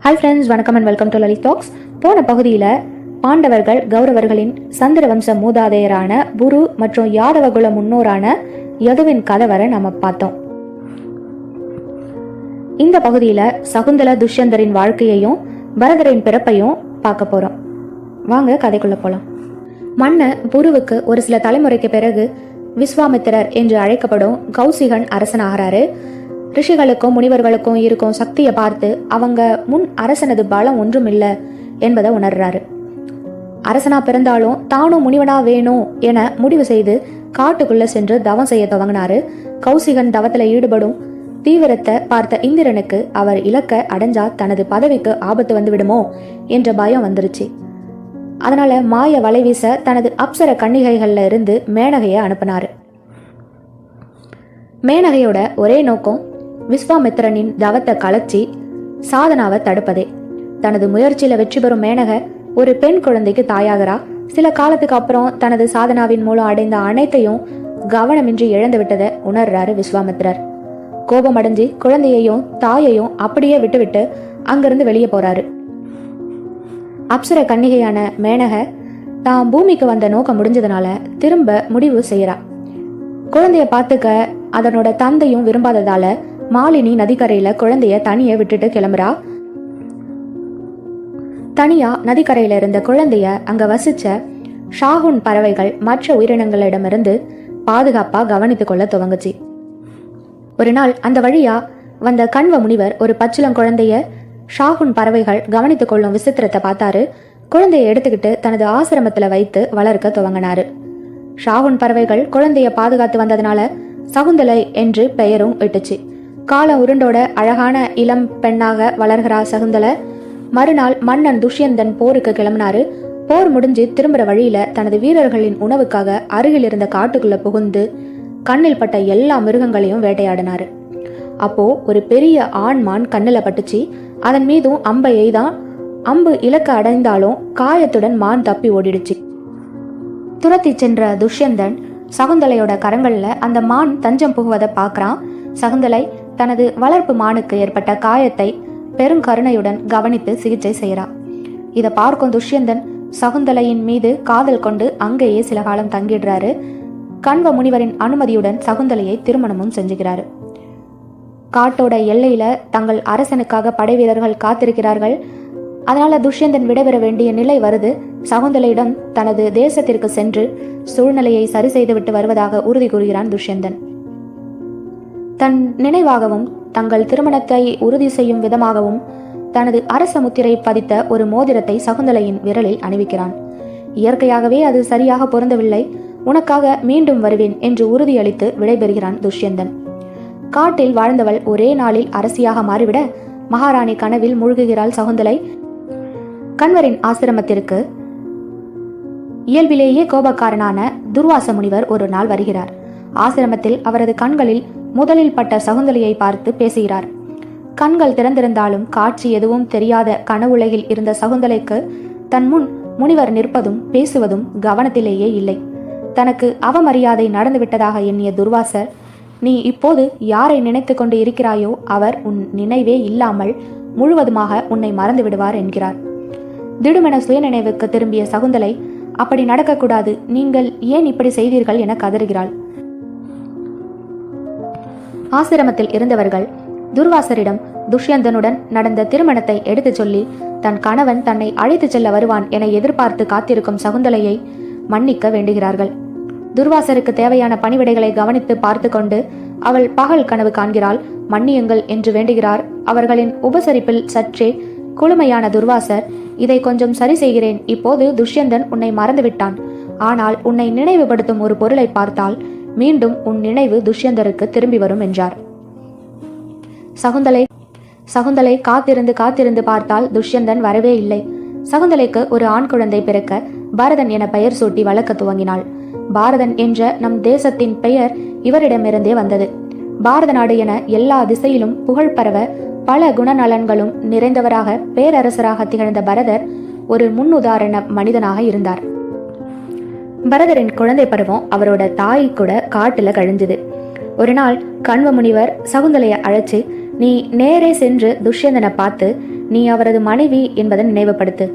Hi friends வணக்கம் and welcome to Lalit talks போன பகுதியில் பாண்டவர்கள் கௌரவர்களின் சந்திர வம்ச மூதாதையரான புரு மற்றும் யாதவகுல முன்னோரான யதுவின் கதவரை நம்ம பார்த்தோம். இந்த பகுதியில் சகுந்தல துஷ்யந்தரின் வாழ்க்கையையும் பரதரின் பிறப்பையும் பார்க்க போகிறோம் வாங்க கதைக்குள்ள போகலாம் மன்ன புருவுக்கு ஒரு சில தலைமுறைக்கு பிறகு விஸ்வாமித்திரர் என்று அழைக்கப்படும் கௌசிகன் அரசனாகிறாரு. ரிஷிகளுக்கும் முனிவர்களுக்கும் இருக்கும் சக்தியை பார்த்து அவங்க முன் அரசனது பலம் ஒன்றும் இல்லை என்பதை உணர்றாரு. அரசனா பிறந்தாலும் தானும் முனிவனா வேணும் என முடிவு செய்து காட்டுக்குள்ள சென்று தவம் செய்ய துவங்கினாரு. கௌசிகன் தவத்துல ஈடுபடும் தீவிரத்தை பார்த்த இந்திரனுக்கு அவர் இலக்க அடைஞ்சா தனது பதவிக்கு ஆபத்து வந்து விடுமோ என்ற பயம் வந்துருச்சு. அதனால மாய வலை வீச தனது அப்சர கன்னிகைகள்ல இருந்து மேனகையை அனுப்பினாரு. மேனகையோட ஒரே நோக்கம் விஸ்வாமித்திரனின் தவத்தை கலைச்சி சாதனாவை தடுப்பதே. தனது முயற்சியில வெற்றி பெறும் மேனக ஒரு பெண் குழந்தைக்கு தாயாகிறா. சில காலத்துக்கு அப்புறம் தனது சாதனாவின் மூலம் அடைந்த அனைத்தையும் கவனமின்றி இழந்து விட்டதை உணர்றாரு விஸ்வாமித்திரர். கோபம் அடைஞ்சு குழந்தையையும் தாயையும் அப்படியே விட்டுவிட்டு அங்கிருந்து வெளியே போறாரு. அப்சர கன்னிகையான மேனக தான் பூமிக்கு வந்த நோக்கம் முடிஞ்சதுனால திரும்ப முடிவு செய்யறா. குழந்தைய பார்த்துக்க அதனோட தந்தையும் விரும்பாததால மாலினி நதிக்கரையில குழந்தைய தனிய விட்டுட்டு கிளம்புறா. தனியா நதிக்கரையில இருந்த குழந்தைய அங்க வசிச்ச ஷாகுன் பறவைகள் மற்ற உயிரினங்களிடமிருந்து பாதுகாப்பா கவனித்துக் கொள்ள துவங்குச்சு. ஒரு நாள் அந்த வழியா வந்த கண்வ முனிவர் ஒரு பச்சிலம் குழந்தைய ஷாகுன் பறவைகள் கவனித்துக் கொள்ளும் விசித்திரத்தை பார்த்தாரு. குழந்தைய எடுத்துக்கிட்டு தனது ஆசிரமத்துல வைத்து வளர்க்க துவங்கினாரு. ஷாகுன் பறவைகள் குழந்தைய பாதுகாத்து வந்ததுனால சகுந்தலை என்று பெயரும் விட்டுச்சு கால உருண்டோட அழகான இளம் பெண்ணாக வளர்கிறா சகுந்தலை. மறுநாள் மன்னன் துஷ்யந்தன் போருக்கு கிளம்பினாரு. போர் முடிஞ்சு திரும்புற வழியில தனது வீரர்களின் உணவுக்காக அருகில் இருந்த காட்டுக்குள்ள புகுந்து கண்ணில் பட்ட எல்லா மிருகங்களையும் வேட்டையாடினாரு. அப்போ ஒரு பெரிய ஆண் மான் கண்ணில் பட்டுச்சு. அதன் மீதும் அம்பை எய்தான். அம்பு இலக்க அடைந்தாலும் காயத்துடன் மான் தப்பி ஓடிடுச்சு. துரத்தி சென்ற துஷ்யந்தன் சகுந்தலையோட கரங்கள்ல அந்த மான் தஞ்சம் புகுவதை பார்க்கறான் சகுந்தலை தனது வளர்ப்பு மானுக்கு ஏற்பட்ட காயத்தை பெருங்கருணையுடன் கவனித்து சிகிச்சை செய்கிறார். இதை பார்க்கும் துஷ்யந்தன் சகுந்தலையின் மீது காதல் கொண்டு அங்கேயே சில காலம் தங்கிடுறாரு. கண்வ முனிவரின் அனுமதியுடன் சகுந்தலையை திருமணமும் செஞ்சுகிறாரு. காட்டோட எல்லையில தங்கள் அரசனுக்காக படை வீரர்கள் காத்திருக்கிறார்கள். அதனால துஷ்யந்தன் விடைபெற வேண்டிய நிலை வருது. சகுந்தலையிடம் தனது தேசத்திற்கு சென்று சூழ்நிலையை சரி செய்துவிட்டு வருவதாக உறுதி கூறுகிறான் துஷ்யந்தன். தன் நினைவாகவும் தங்கள் திருமணத்தை உறுதி செய்யும் விதமாகவும் தனது அரச முத்திரை பதித்த ஒரு மோதிரத்தை சகுந்தலையின் விரலில் அணிவிக்கிறான். இயற்கையாகவே அது சரியாக பொருந்தவில்லை. உனக்காக மீண்டும் வருவேன் என்று உறுதியளித்து விடைபெறுகிறான் துஷ்யந்தன். காட்டில் வாழ்ந்தவள் ஒரே நாளில் அரசியாக மாறிவிட மகாராணி கனவில் மூழ்குகிறாள் சகுந்தலை. கண்வரின் ஆசிரமத்திற்கு இயல்பிலேயே கோபக்காரனான துர்வாச முனிவர் ஒரு நாள் வருகிறார். ஆசிரமத்தில் அவரது கண்களில் முதலில் பட்ட சகுந்தலையை பார்த்து பேசுகிறார். கண்கள் திறந்திருந்தாலும் காட்சி எதுவும் தெரியாத கனவுலகில் இருந்த சகுந்தலைக்கு தன் முன் முனிவர் நிற்பதும் பேசுவதும் கவனத்திலேயே இல்லை. தனக்கு அவமரியாதை நடந்துவிட்டதாக எண்ணிய துர்வாசர் நீ இப்போது யாரை நினைத்து கொண்டு இருக்கிறாயோ அவர் உன் நினைவே இல்லாமல் முழுவதுமாக உன்னை மறந்து விடுவார் என்கிறார். திடுமென சுயநினைவுக்கு திரும்பிய சகுந்தலை அப்படி நடக்கக்கூடாது. நீங்கள் ஏன் இப்படி செய்தீர்கள் என கதறுகிறாள். ஆசிரமத்தில் இருந்தவர்கள் துர்வாசரிடம் துஷ்யந்தனுடன் நடந்த திருமணத்தை எடுத்துச் சொல்லி தன் கணவன் தன்னை அழைத்துச் செல்ல வருவான் என எதிர்பார்த்து காத்திருக்கும் சகுந்தலையை மன்னிக்க வேண்டுகிறார்கள். துர்வாசருக்கு தேவையான பணிவிடைகளை கவனித்து பார்த்து கொண்டு அவள் பகல் கனவு காண்கிறாள் மன்னியுங்கள் என்று வேண்டுகிறார். அவர்களின் உபசரிப்பில் சற்றே குளுமையான துர்வாசர் இதை கொஞ்சம் சரி செய்கிறேன். இப்போது துஷ்யந்தன் உன்னை மறந்துவிட்டான். ஆனால் உன்னை நினைவுபடுத்தும் ஒரு பொருளை பார்த்தால் மீண்டும் உன் நினைவு துஷ்யந்தருக்கு திரும்பி வரும் என்றார். சகுந்தலை சகுந்தலை காத்திருந்து காத்திருந்து பார்த்தால் துஷ்யந்தன் வரவே இல்லை. சகுந்தலைக்கு ஒரு ஆண் குழந்தை பிறக்க பாரதன் என பெயர் சூட்டி வளர்க்க துவங்கினாள். பாரதன் என்ற நம் தேசத்தின் பெயர் இவரிடமிருந்தே வந்தது. பாரத நாடு என எல்லா திசையிலும் புகழ் பரவ பல குணநலன்களும் நிறைந்தவராக பேரரசராக திகழ்ந்த பரதர் ஒரு முன்னுதாரண மனிதனாக இருந்தார். பரதரின் குழந்தை பருவம் அவரோட தாய் கூட காட்டுல கழிஞ்சுது. ஒரு நாள் கண்வ முனிவர் சகுந்தலைய அழைச்சு நீ நேரே சென்று துஷ்யந்தனை பார்த்து நீ அவரது மனைவி என்பதை நினைவுபடுத்து.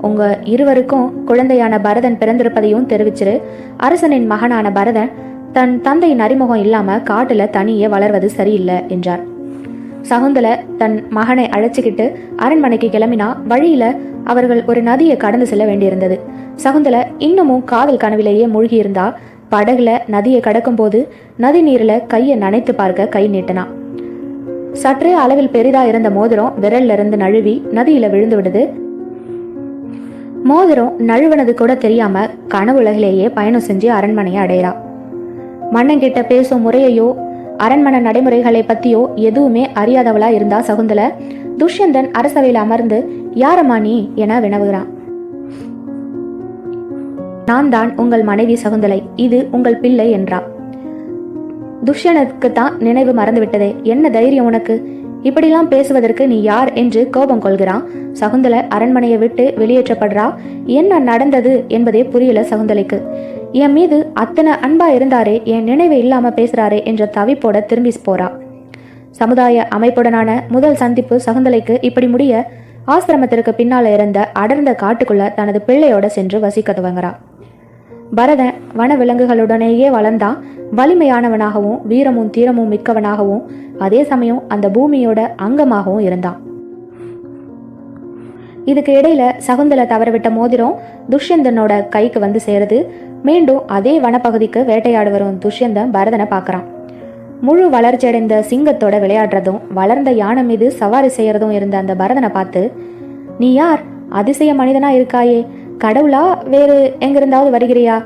உங்க இருவருக்கும் குழந்தையான பரதன் பிறந்திருப்பதையும் தெரிவிச்சிரு. அரசனின் மகனான பரதன் தன் தந்தையின் அறிமுகம் இல்லாம காட்டுல தனியே வளர்வது சரியில்லை என்றார். சகுந்தல தன் மகனை அழைச்சிக்கிட்டு அரண்மனைக்கு கிளம்பினா வழியில அவர்கள் ஒரு நதியை கடந்து செல்ல வேண்டியிருந்தது. சகுந்தல இன்னமும் காதல் கனவிலேயே மூழ்கியிருந்தா படகுல நதியை கடக்கும்போது நதி நீர்ல கையை நனைத்து பார்க்க கை நீட்டினா. சற்றே அளவில் பெரிதா இருந்த மோதிரம் விரல்ல இருந்து நழுவி நதியில விழுந்து விடுது. மோதிரம் நழுவனது கூட தெரியாம கனவுலகிலேயே பயணம் செஞ்சு அரண்மனையை அடையிறா மன்னன் கிட்ட பேசும் முறையையோ அரண்மனை நடைமுறைகளை பத்தியோ எதுவுமே அறியாதவளா இருந்தா சகுந்தல. துஷ்யந்தன் அரசவையில் அமர்ந்து யாரம்மா நீ? என வினவுகிறான். நான் தான் உங்கள் மனைவி சகுந்தலை. இது உங்கள் பிள்ளை என்றா. துஷ்யனுக்கு தான் நினைவு மறந்துவிட்டதே. என்ன தைரியம் உனக்கு? இப்படிலாம் பேசுவதற்கு நீ யார்? என்று கோபம் கொள்கிறான். சகுந்தலை அரண்மனையை விட்டு வெளியேற்றப்படுறா. என்ன நடந்தது? என்பதே புரியல சகுந்தலைக்கு. என் மீது அத்தனை அன்பா இருந்தாரே என் நினைவு இல்லாம பேசுறாரே என்ற தவிப்போட திரும்பி போறா. சமுதாய அமைப்புடனான முதல் சந்திப்பு சகுந்தலைக்கு இப்படி முடிய ஆசிரமத்திற்கு பின்னால இருந்த அடர்ந்த காட்டுக்குள்ள தனது பிள்ளையோட சென்று வசிக்க துவங்குறா. பரதன் வன விலங்குகளுடனேயே வளர்ந்தான் வலிமையானவனாகவும் வீரமும் தீரமும் மிக்கவனாகவும் அதே சமயம் அந்த பூமியோட அங்கமாகவும் இருந்தான். இதுக்கு இடையில சகுந்தலை தவறவிட்ட மோதிரம் துஷ்யந்தனோட கைக்கு வந்து சேருது. மீண்டும் அதே வனப்பகுதிக்கு வேட்டையாடு வரும் துஷ்யந்தன் பரதனை பார்க்குறான். முழு வளர்ச்சியடைந்த சிங்கத்தோட விளையாடுறதும் வளர்ந்த யானை மீது சவாரி செய்யறதும் இருந்த அந்த பரதனை பார்த்து நீ யார்? அதிசய மனிதனா இருக்காயே. கடவுளா? வேறு எங்கிருந்தாவது வருகிறியா?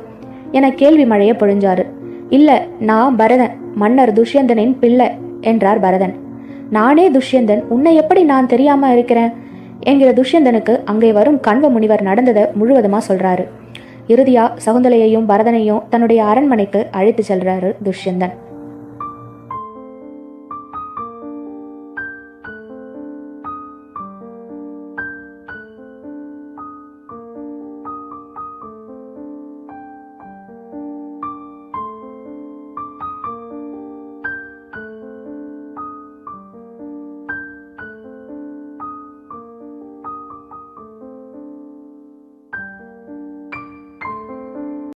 என கேள்வி மழைய பொழிஞ்சாரு. இல்ல நான் பரதன். மன்னர் துஷ்யந்தனின் பிள்ளை என்றார் பரதன். நானே துஷ்யந்தன். உன்னை எப்படி நான் தெரியாம இருக்கிறேன்? என்கிற துஷ்யந்தனுக்கு அங்கே வரும் கண்வ முனிவர் நடந்ததை முழுவதுமா சொல்றாரு. இறுதியா சகுந்தலையையும் பரதனையும் தன்னுடைய அரண்மனைக்கு அழைத்து செல்றாரு துஷ்யந்தன்.